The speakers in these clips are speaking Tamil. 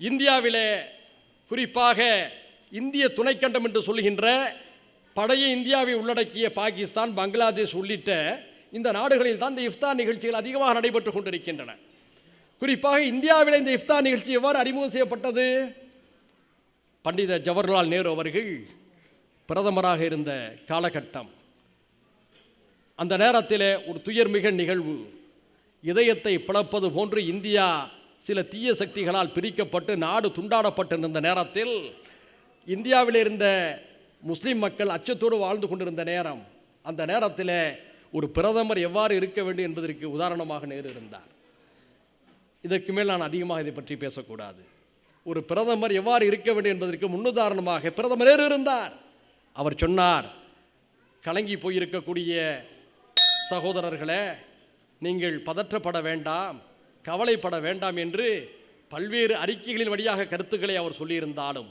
இந்தியாவிலே குறிப்பாக இந்திய துணைக்கண்டம் என்று சொல்கின்ற பழைய இந்தியாவை உள்ளடக்கிய பாகிஸ்தான் பங்களாதேஷ் உள்ளிட்ட இந்த நாடுகளில் தான் இந்த இஃப்தார் நிகழ்ச்சிகள் அதிகமாக நடைபெற்று கொண்டிருக்கின்றன. குறிப்பாக இந்தியாவில் இந்த இஃப்தார் நிகழ்ச்சி எவ்வாறு அறிமுகம் செய்யப்பட்டது? பண்டித ஜவஹர்லால் நேரு அவர்கள் பிரதமராக இருந்த காலகட்டம். அந்த நேரத்தில் ஒரு துயர்மிக நிகழ்வு. இதயத்தை பிளப்பது போன்று இந்தியா சில தீய சக்திகளால் பிரிக்கப்பட்டு நாடு துண்டாடப்பட்டிருந்த நேரத்தில் இந்தியாவில் இருந்த முஸ்லீம் மக்கள் அச்சத்தோடு வாழ்ந்து கொண்டிருந்த நேரம் அந்த நேரத்தில் ஒரு பிரதமர் எவ்வாறு இருக்க வேண்டும் என்பதற்கு உதாரணமாக நேரு இருந்தார். இதற்கு மேல் நான் அதிகமாக இதை பற்றி பேசக்கூடாது. ஒரு பிரதமர் எவ்வாறு இருக்க வேண்டும் என்பதற்கு முன்னுதாரணமாக பிரதமர் நேரு இருந்தார். அவர் சொன்னார் கலங்கி போயிருக்கக்கூடிய சகோதரர்களே நீங்கள் பதற்றப்பட வேண்டாம். கவலைப்பட வேண்டாம் என்று பல்வேறு அறிக்கைகளின் வழியாக கருத்துக்களை அவர் சொல்லியிருந்தாலும்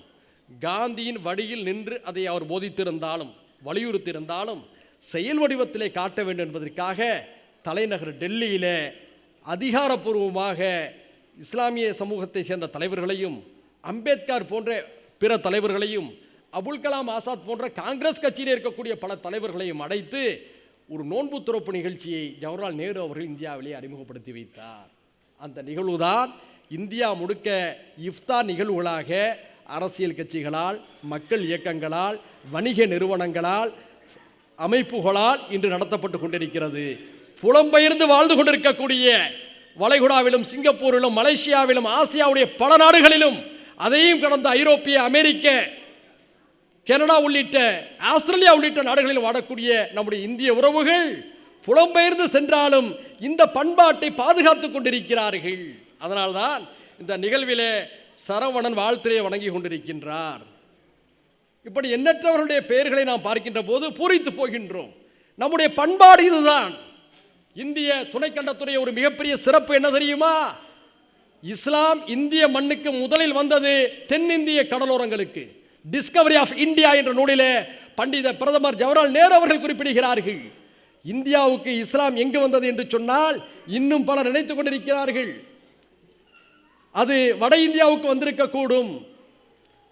காந்தியின் வழியில் நின்று அதை அவர் போதித்திருந்தாலும் வலியுறுத்தியிருந்தாலும் செயல் வடிவத்திலே காட்ட வேண்டும் என்பதற்காக தலைநகர் டெல்லியில் அதிகாரப்பூர்வமாக இஸ்லாமிய சமூகத்தை சேர்ந்த தலைவர்களையும் அம்பேத்கர் போன்ற பிற தலைவர்களையும் அபுல் கலாம் ஆசாத் போன்ற காங்கிரஸ் கட்சியில் இருக்கக்கூடிய பல தலைவர்களையும் அடைத்து ஒரு நோன்பு துறப்பு நிகழ்ச்சியை ஜவஹர்லால் நேரு அவர்கள் இந்தியாவிலே அறிமுகப்படுத்தி வைத்தார். அந்த நிகழ்வுதான் இந்தியா முழுக்க இஃப்தார் நிகழ்வுகளாக அரசியல் கட்சிகளால் மக்கள் இயக்கங்களால் வணிக நிறுவனங்களால் அமைப்புகளால் இன்று நடத்தப்பட்டு கொண்டிருக்கிறது. புலம்பெயர்ந்து வாழ்ந்து கொண்டிருக்கக்கூடிய வளைகுடாவிலும் சிங்கப்பூரிலும் மலேசியாவிலும் ஆசியாவுடைய பல நாடுகளிலும் அதையும் கடந்த ஐரோப்பிய அமெரிக்க கனடா உள்ளிட்ட ஆஸ்திரேலியா உள்ளிட்ட நாடுகளில் வாடக்கூடிய நம்முடைய இந்திய உறவுகள் புலம்பெயர்ந்து சென்றாலும் இந்த பண்பாட்டை பாதுகாத்துக் கொண்டிருக்கிறார்கள். அதனால்தான் இந்த நிகழ்விலே சரவணன் வாழ்த்துறையை வணங்கி கொண்டிருக்கின்றார். இப்படி எண்ணற்றவர்களுடைய பெயர்களை நாம் பார்க்கின்ற போது பூரித்து போகின்றோம். நம்முடைய பண்பாடு இதுதான். இந்திய துணைக்கண்டத்துடைய ஒரு மிகப்பெரிய சிறப்பு என்ன தெரியுமா? இஸ்லாம் இந்திய மண்ணுக்கு முதலில் வந்தது தென்னிந்திய கடலோரங்களுக்கு. டிஸ்கவரி ஆஃப் இந்தியா என்ற நூலிலே பண்டித பிரதமர் ஜவஹர்லால் நேரு அவர்கள் குறிப்பிடுகிறார்கள். இந்தியாவுக்கு இஸ்லாம் எங்கு வந்தது என்று சொன்னால் இன்னும் பலர் நினைத்துக் கொண்டிருக்கிறார்கள். அது வட இந்தியாவுக்கு வந்திருக்க கூடும்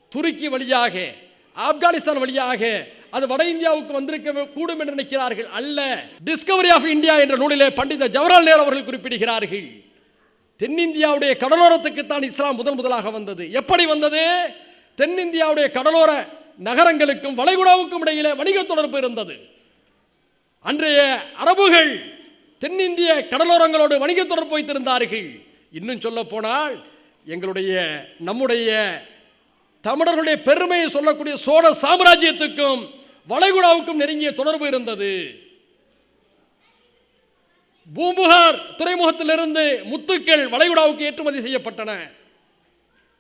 துருக்கி வழியாக ஆப்கானிஸ்தான் வழியாக அது வட இந்தியாவுக்கு வந்திருக்க கூடும் என்று நினைக்கிறார்கள் அல்ல. டிஸ்கவரி ஆஃப் இந்தியா என்ற நூலிலே பண்டித ஜவஹர்லால் நேரு அவர்கள் குறிப்பிடுகிறார்கள். தென்னிந்தியாவுடைய கடலோரத்துக்குத்தான் இஸ்லாம் முதன் முதலாக வந்தது. எப்படி வந்தது? தென்னிந்தியாவுடைய கடலோர நகரங்களுக்கும் வளைகுடாவுக்கும் இடையிலே வணிக தொடர்பு இருந்தது. அன்றைய அரபுகள் தென்னிந்திய கடலோரங்களோடு வணிக தொடர்பு வைத்திருந்தார்கள் இன்னும் சொல்ல போனால் எங்களுடைய நம்முடைய தமிழர்களுடைய பெருமையை சொல்லக்கூடிய சோழ சாம்ராஜ்யத்துக்கும் வளைகுடாவுக்கும் நெருங்கிய தொடர்பு இருந்தது. பூம்புகார் துறைமுகத்திலிருந்து முத்துக்கள் வளைகுடாவுக்கு ஏற்றுமதி செய்யப்பட்டன.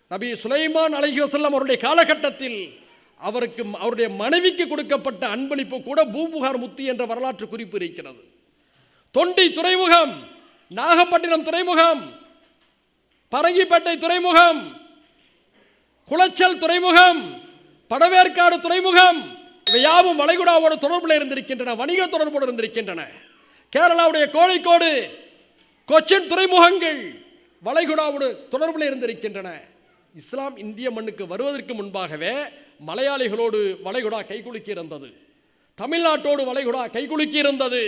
நபி சுலைமான் அலஹி வஸல்லம் அவருடைய காலகட்டத்தில் அவருக்கு அவருடைய மனைவிக்கு கொடுக்கப்பட்ட அன்பளிப்பு கூட பூம்புகார் முத்து என்ற வரலாற்று குறிப்பு இருக்கிறது. தொண்டி துறைமுகம் நாகப்பட்டினம் துறைமுகம் பரங்கிப்பேட்டை துறைமுகம் குளச்சல் துறைமுகம் படவேற்காடு துறைமுகம் இவை யாவும் வளைகுடாவோட தொடர்பில் இருந்திருக்கின்றன வணிக தொடர்போடு இருந்திருக்கின்றன. கேரளாவுடைய கோழிக்கோடு கொச்சின் துறைமுகங்கள் வளைகுடாவோடு தொடர்பில் இருந்திருக்கின்றன. இஸ்லாம் இந்திய மண்ணுக்கு வருவதற்கு முன்பாகவே மலையாளிகளோடு வளைகுடா கைகுலுக்கி இருந்தது தமிழ்நாட்டோடு வளைகுடா கைகுலுக்கி இருந்தது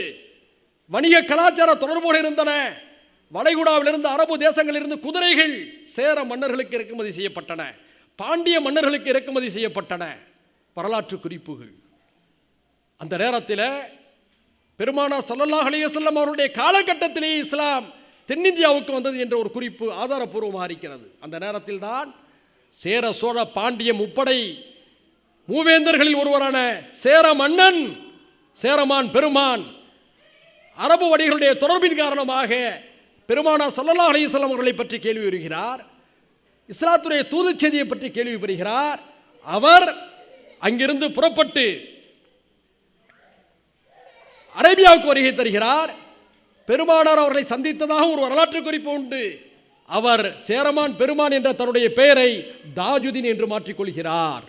வணிக கலாச்சார தொடர்போடு இருந்தன. வளைகுடாவிலிருந்து அரபு தேசங்களிலிருந்து குதிரைகள் சேர மன்னர்களுக்கு இறக்குமதி செய்யப்பட்டன. பாண்டிய மன்னர்களுக்கு இறக்குமதி செய்யப்பட்டன. வரலாற்று குறிப்புகள். அந்த நேரத்தில் பெருமானா சல்லல்லாஹ் அலையசல்லம் அவருடைய காலகட்டத்திலே இஸ்லாம் தென்னிந்தியாவுக்கு வந்தது என்ற ஒரு குறிப்பு ஆதாரப்பூர்வமாக இருக்கிறது. அந்த நேரத்தில் தான் சேர சோழ பாண்டிய முப்படை மூவேந்தர்களில் ஒருவரான சேர மன்னன் சேரமான் பெருமான் அரபு வடிகளுடைய தொடர்பின் காரணமாக பெருமானா சல்லல்லாஹ் அலிசல்லாம் அவர்களை பற்றி கேள்வி வருகிறார். இஸ்லாத்துடைய தூது செய்தியை பற்றி கேள்வி பெறுகிறார் அவர் அங்கிருந்து புறப்பட்டு அரேபியாவுக்கு வருகை தருகிறார். பெருமானார் அவர்களை சந்தித்ததாக ஒரு வரலாற்று குறிப்பு உண்டு. அவர் சேரமான் பெருமான் என்ற தன்னுடைய பெயரை தாஜுதீன் என்று மாற்றிக்கொள்கிறார்.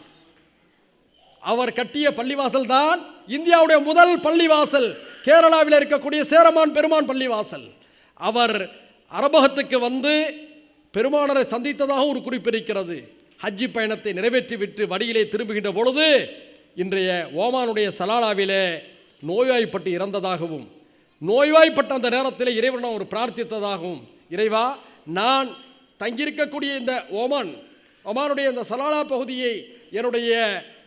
அவர் கட்டிய பள்ளிவாசல் தான் இந்தியாவுடைய முதல் பள்ளிவாசல். கேரளாவில் இருக்கக்கூடிய சேரமான் பெருமான் பள்ளிவாசல். அவர் அரபகத்துக்கு வந்து பெருமானரை சந்தித்ததாக ஒரு குறிப்பிருக்கிறது ஹஜ்ஜி பயணத்தை நிறைவேற்றிவிட்டு வடியிலே திரும்புகின்ற பொழுது இன்றைய ஓமானுடைய சலாலாவிலே நோய்வாய்ப்பட்டு இறந்ததாகவும் நோய்வாய்ப்பட்ட அந்த நேரத்தில் இறைவனம் ஒரு பிரார்த்தித்ததாகவும் இறைவா நான் தங்கியிருக்கக்கூடிய இந்த ஓமான் ஒமானுடைய இந்த சலாலா பகுதியை என்னுடைய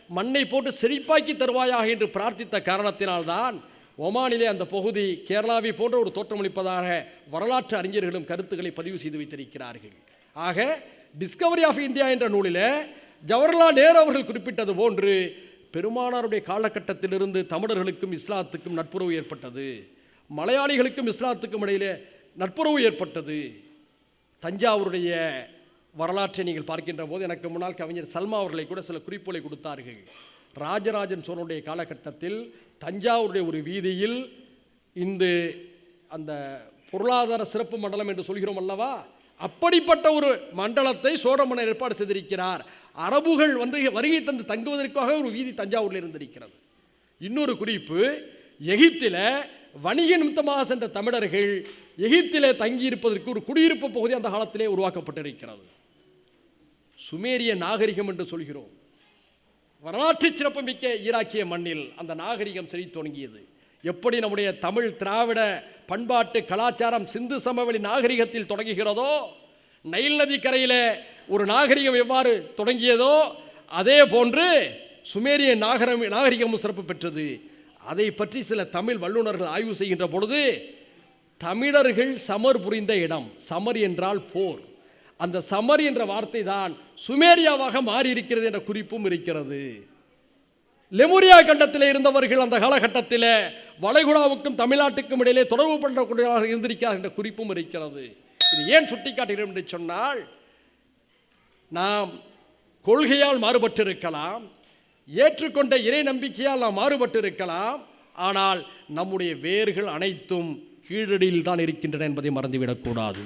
மண்ணை போட்டு செழிப்பாக்கி தருவாயாக என்று பிரார்த்தித்த காரணத்தினால்தான் ஒமானிலே அந்த பகுதி கேரளாவை போன்ற ஒரு தோற்றமளிப்பதாக வரலாற்று அறிஞர்களும் கருத்துக்களை பதிவு செய்து வைத்திருக்கிறார்கள். ஆக டிஸ்கவரி ஆஃப் இந்தியா என்ற நூலில் ஜவஹர்லால் நேரு அவர்கள் குறிப்பிட்டது போன்று பெருமானாருடைய காலகட்டத்திலிருந்து தமிழர்களுக்கும் இஸ்லாத்துக்கும் நட்புறவு ஏற்பட்டது. மலையாளிகளுக்கும் இஸ்லாத்துக்கும் இடையிலே நட்புறவு ஏற்பட்டது. தஞ்சாவூருடைய வரலாற்றை நீங்கள் பார்க்கின்ற போது எனக்கு முன்னால் கவிஞர் சல்மா அவர்களை கூட சில குறிப்புகளை கொடுத்தார்கள். ராஜராஜன் சோழனுடைய காலகட்டத்தில் தஞ்சாவூருடைய ஒரு வீதியில் இந்த அந்த பொருளாதார சிறப்பு மண்டலம் என்று சொல்கிறோம் அல்லவா? அப்படிப்பட்ட ஒரு மண்டலத்தை சோழமன்னர் ஏற்பாடு செய்திருக்கிறார். அரபுகள் வந்து வருகை தந்து தங்குவதற்காக ஒரு வீதி தஞ்சாவூரில் இருந்திருக்கிறது. இன்னொரு குறிப்பு எகிப்தில் வணிக நிமித்தமாக சென்ற தமிழர்கள் எகிப்திலே தங்கியிருப்பதற்கு ஒரு குடியிருப்பு பகுதி அந்த காலத்திலே உருவாக்கப்பட்டிருக்கிறது. சுமேரிய நாகரிகம் என்று சொல்கிறோம். வரலாற்று சிறப்புமிக்க ஈராக்கிய மண்ணில் அந்த நாகரிகம் செழித்து தொடங்கியது. எப்படி நம்முடைய தமிழ் திராவிட பண்பாட்டு கலாச்சாரம் சிந்து சமவெளி நாகரிகத்தில் தொடங்குகிறதோ நைல் நதி கரையில் ஒரு நாகரிகம் எவ்வாறு தொடங்கியதோ அதே போன்று சுமேரிய நாகரம் நாகரிகமும் சிறப்பு பெற்றது. அதை பற்றி சில தமிழ் வல்லுநர்கள் ஆய்வு செய்கின்ற பொழுது தமிழர்கள் சமர் புரிந்த இடம் சமர் என்றால் போர். அந்த சமர் என்ற வார்த்தை தான் சுமேரியாவாக மாறியிருக்கிறது என்ற குறிப்பும் இருக்கிறது. லெமுரியா கண்டத்தில் இருந்தவர்கள் அந்த காலகட்டத்தில் வளைகுடாவுக்கும் தமிழ்நாட்டுக்கும் இடையிலே தொடர்பு பண்ணக்கூடியவர்கள் இருந்திருக்கிறார் என்ற குறிப்பும் இருக்கிறது. இது ஏன் சுட்டிக்காட்டுகிறோம் என்று சொன்னால் நாம் கொள்கையால் மாறுபட்டிருக்கலாம் ஏற்றுக்கொண்ட இறை நம்பிக்கையால் நாம் மாறுபட்டிருக்கலாம் ஆனால் நம்முடைய வேர்கள் அனைத்தும் கீழடியில் தான் இருக்கின்றன என்பதை மறந்துவிடக்கூடாது.